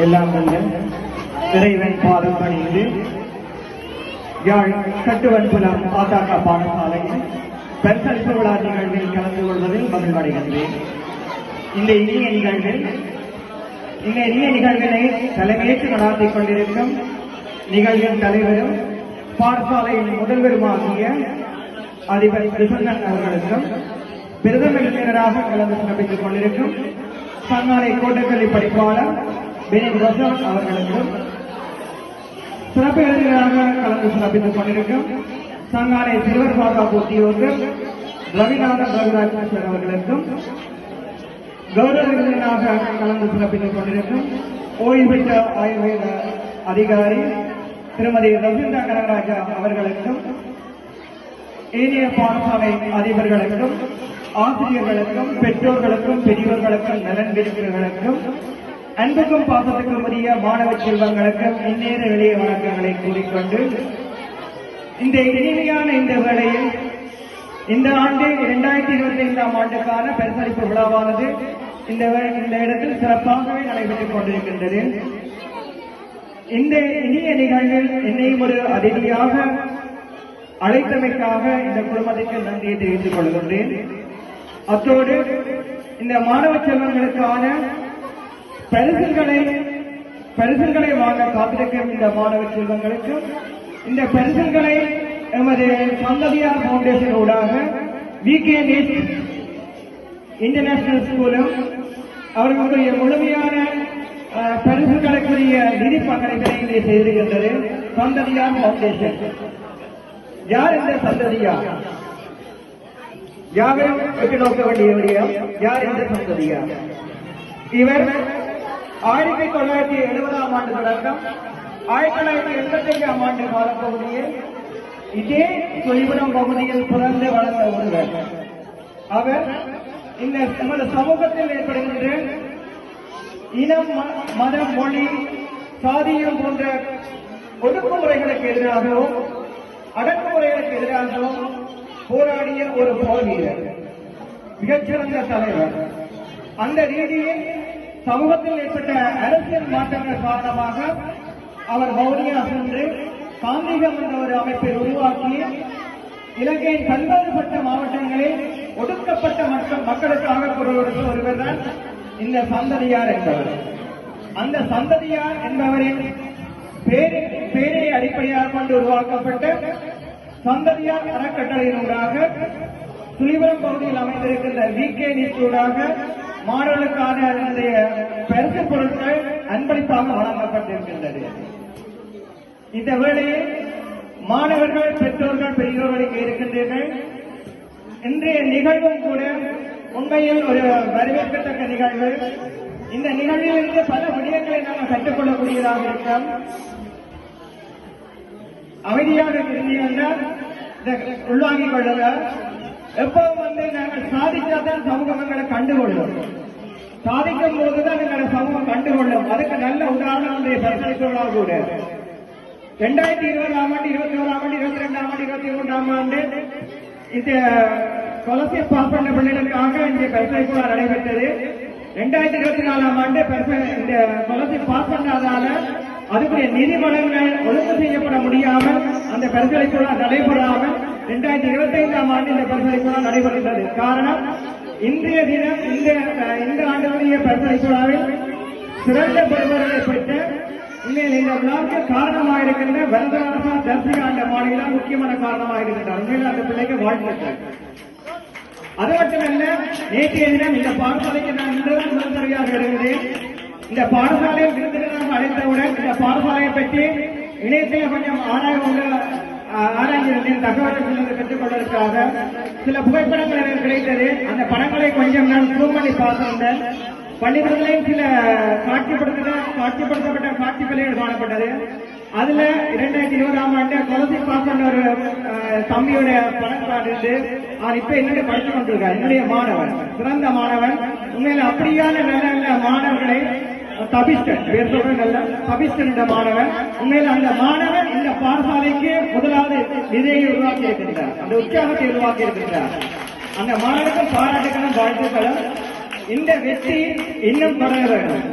எல்லாம் வல்ல இறைவன் பாதம் பணிந்து யாழ் கட்டுவன்புலம் ஆதாக பாடசாலையில் பெருசளிப்பு விழா நிகழ்வில் கலந்து கொள்வதில் மகிழ்வடைகின்றேன். இந்த இனிய நிகழ்வில் இந்த இனிய நிகழ்வினை தலைமையேற்று நடாத்திக் கொண்டிருக்கும் நிகழ்வின் தலைவரும் பாடசாலையின் முதல்வருமாகிய அதிபர் கிருஷ்ணன் அவர்களுக்கும் பிரதம இளைஞராக கலந்து சிறப்பித்துக் கொண்டிருக்கும் சங்காலை கோட்டக்கல்வி படிப்பாளர் பெனின் அவர்களுக்கும் சிறப்பு இளைஞராக கலந்து சிறப்பித்துக் கொண்டிருக்கும் சங்காலை சிறுவர் பாபா உத்தியோகர் ரவிநாதன் ரவிராஜ் அவர்களுக்கும் கௌரவ விருந்தினராக கலந்து சிறப்பித்துக் கொண்டிருக்கும் ஓய்வு பெற்ற ஆயுர்வேத அதிகாரி திருமதி ரவீந்திர கனகராஜா அவர்களுக்கும் ஏனைய பாடசாலை அதிபர்களுக்கும் ஆசிரியர்களுக்கும் பெற்றோர்களுக்கும் பெரியவர்களுக்கும் நலன் விரும்பினர்களுக்கும் அன்புக்கும் பாசத்துக்கும் உரிய மாணவ செல்வங்களுக்கு இந்நேர எளிய வணக்கங்களை கூறிக்கொண்டு இந்த இனிமையான இந்த வேளையில் இந்த ஆண்டு இரண்டாயிரத்தி இருபத்தி ஐந்தாம் ஆண்டுக்கான பரிசளிப்பு விழாவானது இந்த இந்த இடத்தில் சிறப்பாகவே நடைபெற்றுக் கொண்டிருக்கின்றது. இந்த இனிய நிகழ்வில் என்னையும் ஒரு அதிதியாக அழைத்தமைக்காக இந்த குடும்பத்திற்கு நன்றியை தெரிவித்துக் கொள்கின்றேன். அத்தோடு இந்த மாணவ செல்வங்களுக்கான பரிசுகளை பரிசுகளை வாங்க காத்திருக்கும் இந்த மாணவ செல்வங்களுக்கு இந்த பரிசுகளை எமது சந்ததியார் பவுண்டேஷன் ஊடாக வி கே இன்டர்நேஷனல் ஸ்கூலும் அவர்களுடைய முழுமையான பரிசுகளுக்குரிய நிதி பங்களிப்பினை இங்கே செய்திருக்கின்றது சந்ததியார் பவுண்டேஷன். யார் இந்த சந்ததியார் யாரும் எட்டு நோக்க வேண்டிய விடயம்? யார் இந்த சந்ததியார் இவர் ஆயிரத்தி தொள்ளாயிரத்தி எழுபதாம் ஆண்டு தொடக்கம். ஆயிரத்தி தொள்ளாயிரத்தி எண்பத்தி ஐந்தாம் ஆண்டு காலப்பகுதியில் இதே தொழில்புரம் பகுதியில் பிறந்து வளர்ந்த ஒருவர். அவர் இந்த நமது சமூகத்தில் ஏற்படுகின்ற இனம் மதம் மொழி சாதியம் போன்ற ஒடுக்குமுறைகளுக்கு எதிராகவும் அடக்குமுறைகளுக்கு எதிராகவும் போராடிய ஒரு போர் வீரர் மிகச்சிறந்த தலைவர். அந்த ரீதியில் சமூகத்தில் ஏற்பட்ட அரசியல் மாற்றங்கள் காரணமாக அவர் வவுனியா சென்று காந்திகம் என்ற ஒரு அமைப்பை உருவாக்கி இலங்கையின் பல்வேறுபட்ட மாவட்டங்களில் ஒடுக்கப்பட்ட மக்கள் மக்களுக்காக ஒருவர் ஒருவர் தான் இந்த சந்ததியார் என்பவர். அந்த சந்ததியார் என்பவரின் பேரை பேரை அடிப்படையாக கொண்டு உருவாக்கப்பட்ட சந்ததியார் அறக்கட்டளையினூடாக சுழிபுரம் பகுதியில் அமைந்திருக்கின்ற வி கே நீச்சூடாக மாணவர்களுக்கான அதனுடைய பரிசு பொருட்கள் அன்பளிப்பாக வழங்கப்பட்டிருக்கின்றது. இந்த வேளையில் மாணவர்கள் பெற்றோர்கள் பெரியோர்களுக்கு இருக்கின்றீர்கள். இன்றைய நிகழ்வும் கூட உண்மையில் ஒரு வரவேற்கத்தக்க நிகழ்வு. இந்த நிகழ்வில் இருந்து பல விடயங்களை நாங்கள் கற்றுக்கொள்ளக்கூடியதாக இருக்கிறோம் அமைதியாக இருந்தீர்கள் இதை உள்வாங்கிக் கொள்ளுங்கள். எப்பவும் வந்து நாங்கள் சாதிச்சாதான் சமூகம் எங்களை கண்டுகொள்ளும். சாதிக்கும் போதுதான் எங்களை சமூகம் கண்டுகொள்ளும். அதுக்கு நல்ல உதாரணம் இன்றைய பரிசளித்துள்ளா கூட. ரெண்டாயிரத்தி இருபதாம் ஆண்டு இருபத்தி ஓராம் ஆண்டு இருபத்தி ரெண்டாம் ஆண்டு இருபத்தி மூன்றாம் ஆண்டு இந்த கொலசை பாஸ் பண்ண பிள்ளைகளுக்காக இந்த பரிசளிப்பு நடைபெற்றது. ரெண்டாயிரத்தி இருபத்தி நாலாம் ஆண்டு பரிச- இந்த கொலசை பாஸ் பண்ணாதால அதுக்குரிய நிதி வளங்கள் ஒழுங்கு செய்யப்பட முடியாமல் அந்த பரிசளிப்பு நடைபெறாமல் ரெண்டாயிரத்தி இருபத்தி ஐந்தாம் ஆண்டு இந்த பரிசளிப்பு நடைபெறுகின்றது காரணம் இன்றைய தினம் இந்த இந்த ஆண்டுடைய பரிசளிப்புழாவில் சிறந்த பெறுபவர்களை பெற்ற உண்மையில் இந்த விழாவுக்கு காரணமாக இருக்கின்ற வரதராசா தர்சிகா என்ற மாநில முக்கியமான காரணமாக இருக்கின்றார் உண்மையில் அந்த பிள்ளைக்கு வாழ்த்துக்கள். அது மட்டுமல்ல நேற்றைய தினம் இந்த பாடசாலைக்கு நான் இன்றுதான் முதல் தடவையாக வருகிறேன். இந்த பாடசாலையை விருந்தினராக அழைத்தவுடன் இந்த பாடசாலையை பற்றி இணையத்தில் கொஞ்சம் ஆராய்வு ஆராய்ந்திருந்தேன் தகவல்கள் சிலது பெற்றுக்கொள்வதற்காக சில புகைப்படங்கள் எனக்கு கிடைத்தது. அந்த படங்களை கொஞ்சம் நான் ஜூம் பண்ணி பார்த்திருந்தேன். பள்ளிக்கூடத்திலையும் சில காட்சிப்படுத்த காட்சிப்படுத்தப்பட்ட காட்சி பிள்ளைகள் காணப்பட்டது. அதுல இரண்டாயிரத்தி இருபதாம் ஆண்டு கொலசி பாசன் ஒரு தம்பியுடைய படம் காட்டுது அவர் இப்ப என்னுடைய படித்து கொண்டிருக்கார் என்னுடைய மாணவன் சிறந்த மாணவன். உண்மையில அப்படியான நல்ல நல்ல மாணவர்களை தபிஸ்டன் பேர் சொல்றேன் நல்ல தபிஸ்டன் மாணவன். உண்மையில அந்த மாணவன் இந்த பாடசாலைக்கு முதலாவது விதையை உருவாக்கி இருக்கின்றார் அந்த உற்சாகத்தை உருவாக்கி இருக்கின்றார் அந்த மாணவனுக்கும் பாராட்டுகளும் வாழ்த்துக்களும். இந்த வெற்றி இன்னும் தொடர வேண்டும்.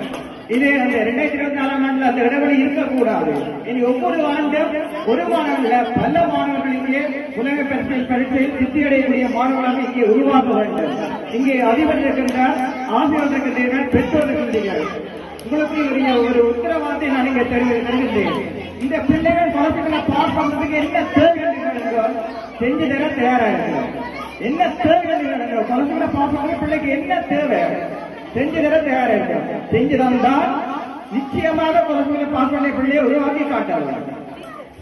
இது அந்த இரண்டாயிரத்தி இருபத்தி நாலாம் ஆண்டுல அந்த இடைவெளி இருக்கக்கூடாது. இனி ஒவ்வொரு ஆண்டும் ஒரு மாணவர்கள பல மாணவர்கள் இங்கே உலக பரிசு பரீட்சையில் சித்தி அடையக்கூடிய மாணவர்களாக இங்கே உருவாக்க வேண்டும். இங்கே அதிபர் இருக்கின்றார் ஆசிரியர் இருக்கின்றீர்கள் பெற்றோர் இருக்கின்றீர்கள். உங்களுக்கு உரிய ஒரு உத்தரவாதத்தை நான் நீங்க தெரிவி- தெரிவித்தேன் இந்த பிள்ளைகள் குழந்தைகளை பாஸ் பண்றதுக்கு என்ன தேவைகள் செஞ்சு தர தயாரா இருக்கு என்ன தேவைகள் இருக்கிறதோ குழந்தைகளை பாஸ் பண்ற பிள்ளைக்கு என்ன தேவை? செஞ்சு தர தயாரா இருக்கு செஞ்சு தந்தா நிச்சயமாக குழந்தைகளை பாஸ் பண்ண பிள்ளையை உருவாக்கி காட்டாங்க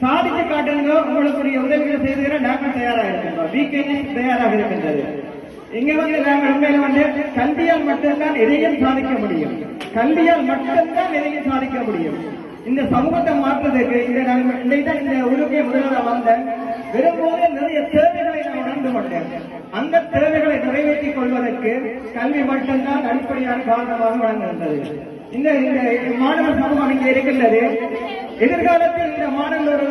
சாதித்து காட்டுங்க உங்களுக்குரிய உதவிகளை செய்து தர நாங்கள் தயாராக இருக்கின்றோம். வீக்கெண்ட் தயாராக இருக்கின்றது. இங்க வந்து நாங்கள் உண்மையில வந்து கல்வியால் மட்டும்தான் எதையும் சாதிக்க முடியும். கல்வியால் மட்டும்தான் எதையும் சாதிக்க முடியும். இந்த சமூகத்தை மாற்றுறதுக்கு இந்த நான் தான் இந்த ஊருக்கே முதல்வராக வந்தேன் வரும்போது நிறைய தேவைகளை நான் உணர்ந்து கொண்டேன். அந்த தேவைகளை நிறைவேற்றிக் கொள்வதற்கு கல்வி மட்டும்தான் அடிப்படையான காரணமாக வழங்குகின்றது இந்த இந்த மாணவர் சமூகம் இங்கே இருக்கின்றது. எதிர்காலத்தில் இந்த மாணவர்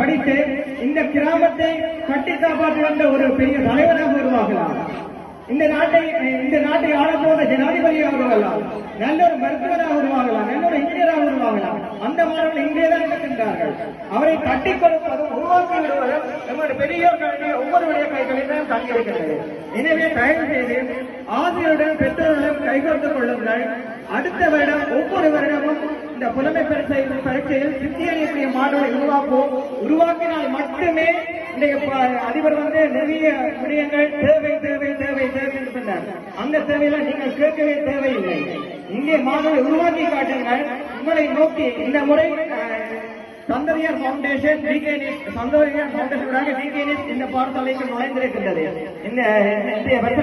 படித்து இந்த கிராமத்தை கட்டி காப்பாற்றுகின்ற ஒரு பெரிய தலைவராக உருவாகலாம். இந்த நாட்டை இந்த நாட்டை ஆளப்போத ஜனாதிபதியாக உருவாகலாம் நல்ல ஒரு மருத்துவராக உருவாகலாம் நல்ல ஒரு இன்ஜினியராக உருவாகலாம். அந்த மாணவர்கள் இங்கே தான் இருக்கின்றார்கள். அவரை கட்டி கொடுப்பதும் உருவாக்கி விடுவதும் நம்முடைய பெரியோர்களுடைய ஒவ்வொருவருடைய கைகளிலும் தங்கியிருக்கிறது. எனவே தயவு செய்து ஆசிரியருடன் பெற்றோருடன் கைகோர்த்துக் கொள்ளுங்கள். அடுத்த வருடம் ஒவ்வொரு வருடமும் இந்த புலமை பரிசை பரீட்சையில் சித்தியக்கூடிய மாணவர்களை உருவாக்குவோம். உருவாக்கினால் மட்டுமே இன்றைய அதிபர் வந்து நிறைய விடயங்கள் தேவை தேவை தேவை தேவை என்று சொன்னார். அந்த தேவையெல்லாம் நீங்கள் கேட்கவே தேவையில்லை. இங்கே மாணவர்களை உருவாக்கி காட்டுங்கள். உங்களை நோக்கி இந்த முறை சந்ததியார் பவுண்டேஷன் டிகேனிஸ் சந்ததியார் பவுண்டேஷன் டிகேனிஸ் இந்த பாடசாலைக்கு நுழைந்திருக்கின்றது. இந்த இன்றைய வருஷ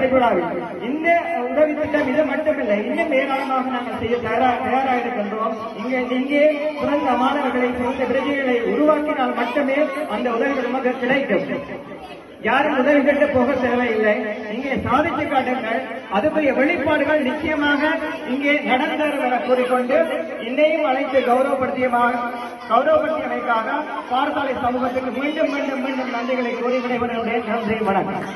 இந்த உதவி திட்டம் இது மட்டுமில்லை இன்னும் ஏராளமாக நாங்கள் செய்ய தயாரா- தயாராக இருக்கின்றோம் இங்கே இங்கே சிறந்த மாணவர்களை சிறந்த பிரஜைகளை உருவாக்கினால் மட்டுமே அந்த உதவிகள் நமக்கு கிடைக்கும். யாரும் உதவி கேட்டு போக தேவையில்லை. இங்கே சாதித்து காட்டுங்கள். அதுக்குரிய வெளிப்பாடுகள் நிச்சயமாக இங்கே நடந்தேறும் என கூறிக்கொண்டு என்னையும் அழைத்து கௌரவப்படுத்தியமாக கௌரவப்படுத்தியமைக்காக பாடசாலை சமூகத்துக்கு மீண்டும் மீண்டும் மீண்டும் நன்றிகளை கூறி விடைபெறுவதே நன்றி வணக்கம்.